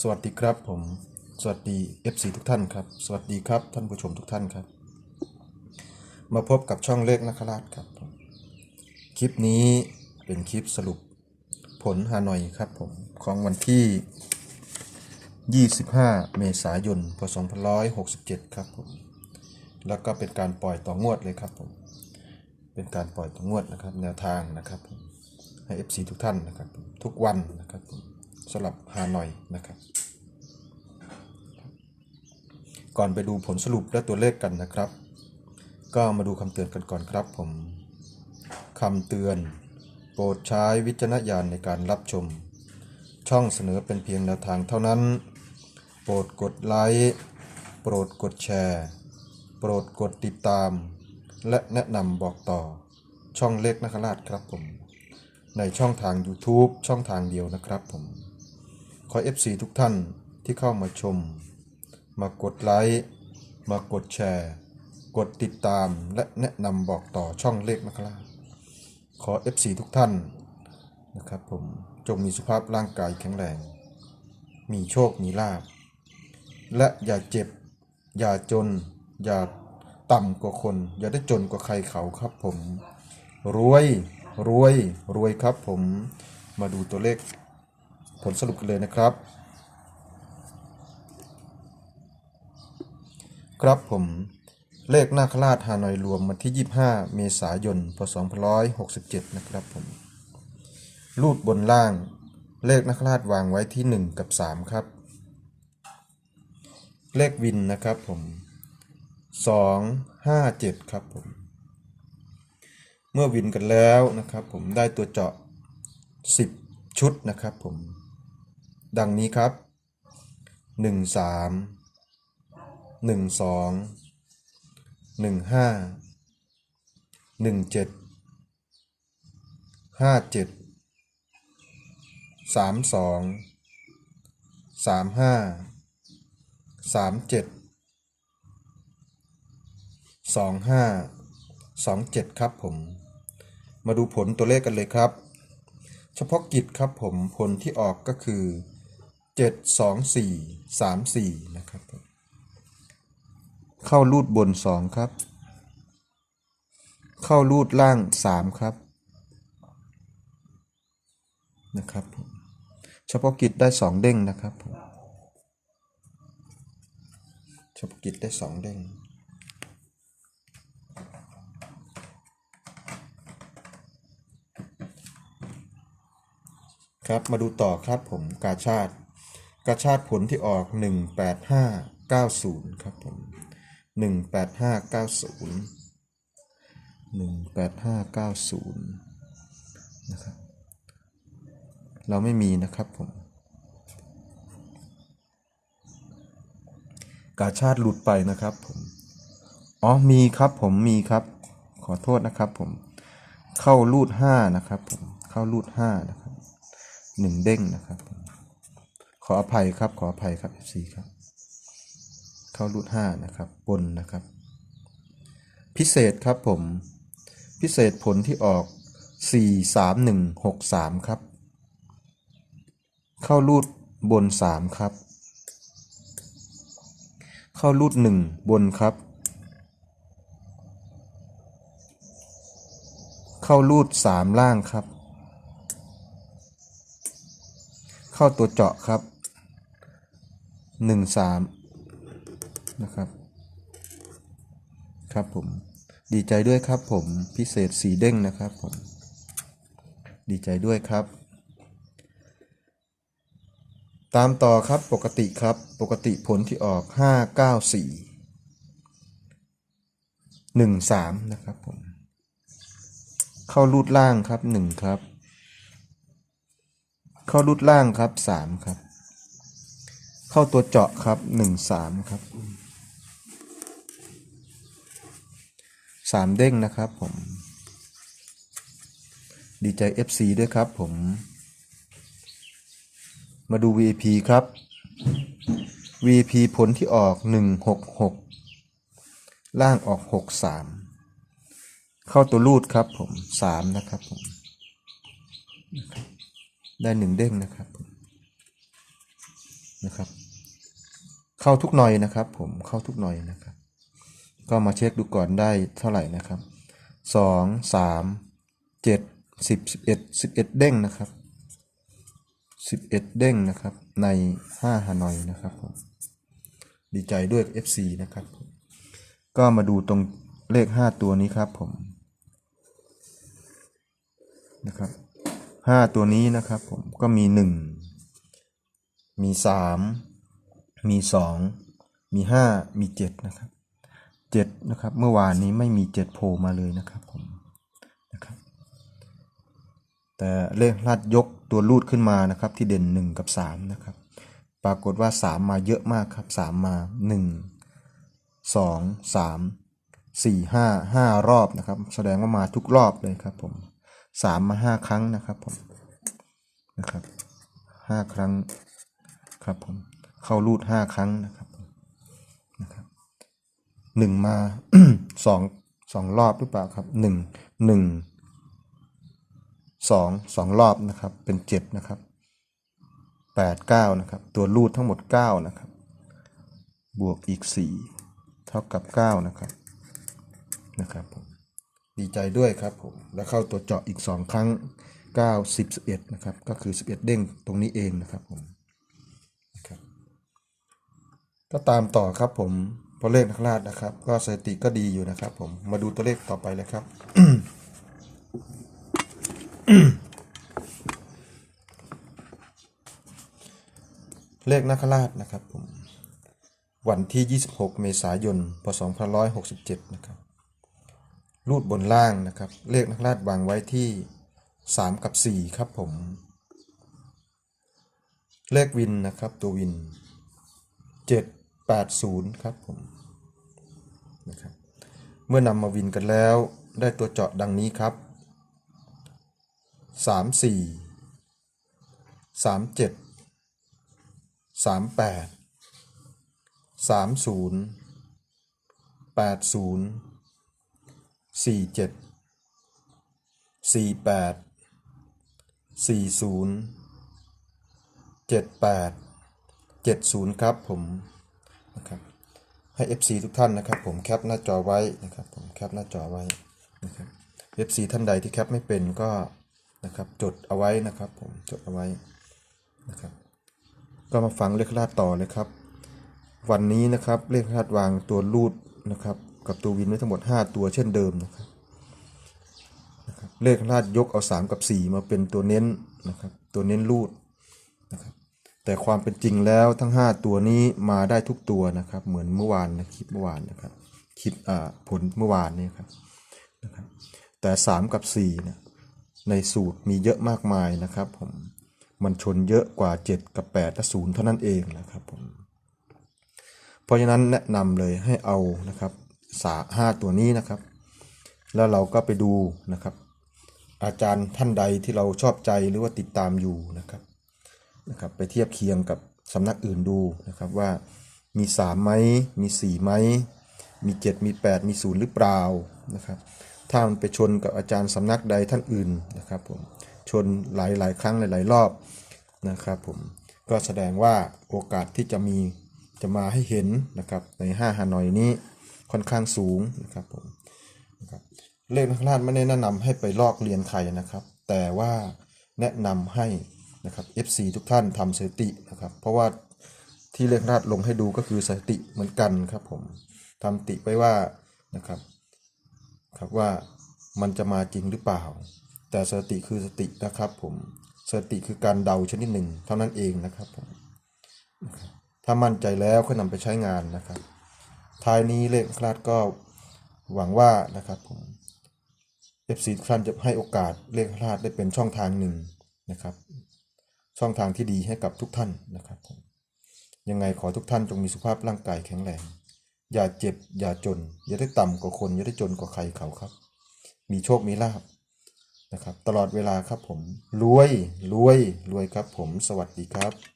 สวัสดีครับผม สวัสดี FC ทุกท่านครับ สวัสดีครับท่านผู้ชมทุกท่านครับ มาพบกับช่องเลขนักราชครับผมคลิปนี้เป็นคลิปสรุปผลฮานอยครับผมของวันที่ 25 เมษายน พศ 2567 ครับผม แล้วก็เป็นการปล่อยต่องวดเลยครับผม เป็นการปล่อยต่องวดนะครับ แนวทางนะครับให้ FC ทุกท่านนะครับ ทุกวันนะครับผม สำหรับฮานอยนะครับ ก่อนไปดูผลสรุปและตัวเลขกันนะครับ ก็มาดูคำเตือนกันก่อนครับผมคำเตือน โปรดใช้วิจารณญาณในการรับชม ช่องเสนอเป็นเพียงแนวทางเท่านั้น โปรดกดไลค์โปรดกดแชร์ โปรดกดติดตาม และแนะนำบอกต่อช่องเล็กนักราชครับผม ในช่องทาง YouTube ช่องทางเดียวนะครับผม ขอ FC ทุกท่านที่เข้ามาชม มากดไลค์ มากดแชร์ กดติดตามและแนะนำบอกต่อช่องเลขนะครับขอ FC ทุกท่านนะครับผมจงมีสุขภาพร่างกายแข็งแรง มีโชค มีลาภและอย่าเจ็บ อย่าจน อย่าต่ำกว่าคน อย่าได้จนกว่าใครเขาครับผม รวย รวย รวยครับผม มาดูตัวเลข ผลสรุปกันเลยนะครับ ครับผมเลขนาคราชฮานอยรวมวันที่ 25 เมษายน พศ 2567 นะครับผม รูดบนล่าง เลขนาคราชวางไว้ที่ 1 กับ 3 ครับ เลขวินนะครับผม 2 5 7 ครับผม เมื่อวินกันแล้วนะครับผมได้ตัวเจาะ 10 ชุดนะครับผม ดังนี้ครับ 1 3หนึ่งสองหนึ่งห้าหนึ่งเจ็ดห้าเจ็ดสามสองสามห้าสามเจ็ดสองห้าสองเจ็ดครับผม มาดูผลตัวเลขกันเลยครับ เฉพาะกิจครับผมผลที่ออกก็คือ เจ็ดสองสี่สามสี่นะครับผมเข้ารูดบนสองครับ เข้ารูดล่างสามครับนะครับเฉพาะกิจได้สองเด้งนะครับผมเฉพาะกิจได้สองเด้งครับมาดูต่อครับผมกาชาติ กาชาตผลที่ออก 18590 ครับผม 18590 18590 นะครับ เราไม่มีนะครับผม กาชาติหลุดไปนะครับผม อ๋อ มีครับผมมีครับ ขอโทษนะครับผม เข้ารูด5นะครับผม เข้ารูด5นะครับหนึ่งเด้งนะครับผม ขออภัยครับ ขออภัยครับ FC ครับ เข้ารูดห้านะครับ บนนะครับ พิเศษครับผม พิเศษผลที่ออก 4 3 1 6 3 ครับ เข้ารูดบน 3 ครับ เข้ารูด 1 บนครับ เข้ารูด 3 ล่างครับ เข้าตัวเจาะครับหนึ่งสามนะครับ ครับผม ดีใจด้วยครับผมพิเศษสีเด้งนะครับผม ดีใจด้วยครับ ตามต่อครับปกติครับ ปกติผลที่ออกห้าเก้าสี่หนึ่งสามนะครับผม เข้ารูดล่างครับหนึ่งครับ เข้ารูดล่างครับสามครับ เข้าตัวเจาะครับหนึ่งสามครับสามเด้งนะครับผม ดีใจ FC ด้วยครับผม มาดู VP ครับ VP ผลที่ออก 166 ล่างออก 63 เข้าตัวรูดครับผม 3 นะครับผม ได้หนึ่งเด้งนะครับนะครับ เข้าทุกหน่อยนะครับ ผมเข้าทุกหน่อยนะครับ ก็มาเช็คดูก่อนได้เท่าไหร่นะครับสองสามเจ็ดสิบสิบเอ็ดสิบเอ็ดเด้งนะครับสิบเอ็ดเด้งนะครับในห้าฮานอยนะครับผมดีใจด้วย FC นะครับ ก็มาดูตรงเลขห้าตัวนี้ครับผมนะครับ ห้าตัวนี้นะครับผมก็มีหนึ่งมีสามมีสองมีห้ามีเจ็ดนะครับเจ็ดนะครับ เมื่อวานนี้ไม่มีเจ็ดโผล่มาเลยนะครับผมนะครับ แต่เลขลาดยกตัวรูดขึ้นมานะครับ ที่เด่นหนึ่งกับสามนะครับ ปรากฏว่าสามมาเยอะมากครับสามมาหนึ่งสองสามสี่ห้าห้ารอบนะครับ แสดงว่ามาทุกรอบเลยครับผม สามมาห้าครั้งนะครับผมนะครับห้าครั้งครับผมเข้ารูดห้าครั้งนะครับนะครับหนึ่งมาสองสองรอบหรือเปล่าครับหนึ่งหนึ่งสองสองรอบนะครับเป็นเจ็ดนะครับแปดเก้านะครับ ตัวรูดทั้งหมดเก้านะครับ บวกอีกสี่เท่ากับเก้านะครับนะครับผม ดีใจด้วยครับผม แล้วเข้าตัวเจาะอีกสองครั้งเก้าสิบสิบเอ็ดนะครับ ก็คือสิบเอ็ดเด้งตรงนี้เองนะครับผมนะครับก็ตามต่อครับผมพราะเลขนักราชนะครับ ก็สถิติก็ดีอยู่นะครับผม มาดูตัวเลขต่อไปเลยครับเลขนักราชนะครับผม วันที่ 26 เมษายน พศ 2567 นะครับ รูดบนล่างนะครับ เลขนักราชวางไว้ที่ 3 กับ 4 ครับผม เลขวินนะครับ ตัววิน 780 ครับผมนะครับเมื่อนำมาวินกันแล้วได้ตัวเจาะดังนี้ครับ 34 37 38 30 80 47 48 40 78 70ครับผมนะครับให้ FC ทุกท่านนะครับ ผมแคปหน้าจอไว้นะครับ ผมแคปหน้าจอไว้นะครับ FC ท่านใดที่แคปไม่เป็นก็นะครับจดเอาไว้นะครับ ผมจดเอาไว้นะครับ ก็มาฟังเลขคลาดต่อเลยครับ วันนี้นะครับเลขคลาดวางตัวรูดนะครับ กับตัววินไว้ทั้งหมด 5 ตัวเช่นเดิมนะครับนะครับเลขลาดยกเอา 3 กับ 4 มาเป็นตัวเน้นนะครับตัวเน้นรูดนะครับแต่ความเป็นจริงแล้วทั้ง 5 ตัวนี้มาได้ทุกตัวนะครับเหมือนเมื่อวานนะคลิปเมื่อวานนะครับคลิปผลเมื่อวานนี้ครับนะครับแต่ 3 กับ4เนี่ยในสูตรมีเยอะมากมายนะครับผมมันชนเยอะกว่า 7 กับ 8 และ0เท่านั้นเองนะครับผมเพราะฉะนั้นแนะนำเลยให้เอานะครับ สาห้าตัวนี้นะครับ แล้วเราก็ไปดูนะครับ อาจารย์ท่านใดที่เราชอบใจหรือว่าติดตามอยู่นะครับนะครับ ไปเทียบเคียงกับสำนักอื่นดูนะครับว่ามี3ไหมมี4ไหมมี7มี8มี0หรือเปล่านะครับ ถ้ามันไปชนกับอาจารย์สำนักใดท่านอื่นนะครับผมชนหลายหลายครั้งหลาย ๆ รอบนะครับผมก็แสดงว่าโอกาสที่จะมีจะมาให้เห็นนะครับใน5ฮานอยนี้ ค่อนข้างสูงนะครับผมนะครับเลขนักราชไม่ได้แนะนำให้ไปลอกเรียนใครนะครับ แต่ว่าแนะนำให้นะครับ FC ทุกท่านทำสถิตินะครับ เพราะว่าที่เลขราชลงให้ดูก็คือสถิติเหมือนกันครับผมทำติไว้ว่านะครับครับว่ามันจะมาจริงหรือเปล่า แต่สติคือสตินะครับผมสติคือการเดาชนิดหนึ่ง เท่านั้นเองนะครับผมนะครับถ้ามั่นใจแล้วค่อยนำไปใช้งานนะครับ ท้ายนี้เลขคลาดก็หวังว่านะครับผม FC ทุกท่านจะให้โอกาสเลขคลาดได้เป็นช่องทางหนึ่งนะครับ ช่องทางที่ดีให้กับทุกท่านนะครับผมยังไงขอทุกท่านจงมีสุขภาพร่างกายแข็งแรง อย่าเจ็บ อย่าจน อย่าได้ต่ำกว่าคน อย่าได้จนกว่าใครเขาครับ มีโชค มีลาบนะครับ ตลอดเวลาครับผม รวย รวย รวยครับผม สวัสดีครับ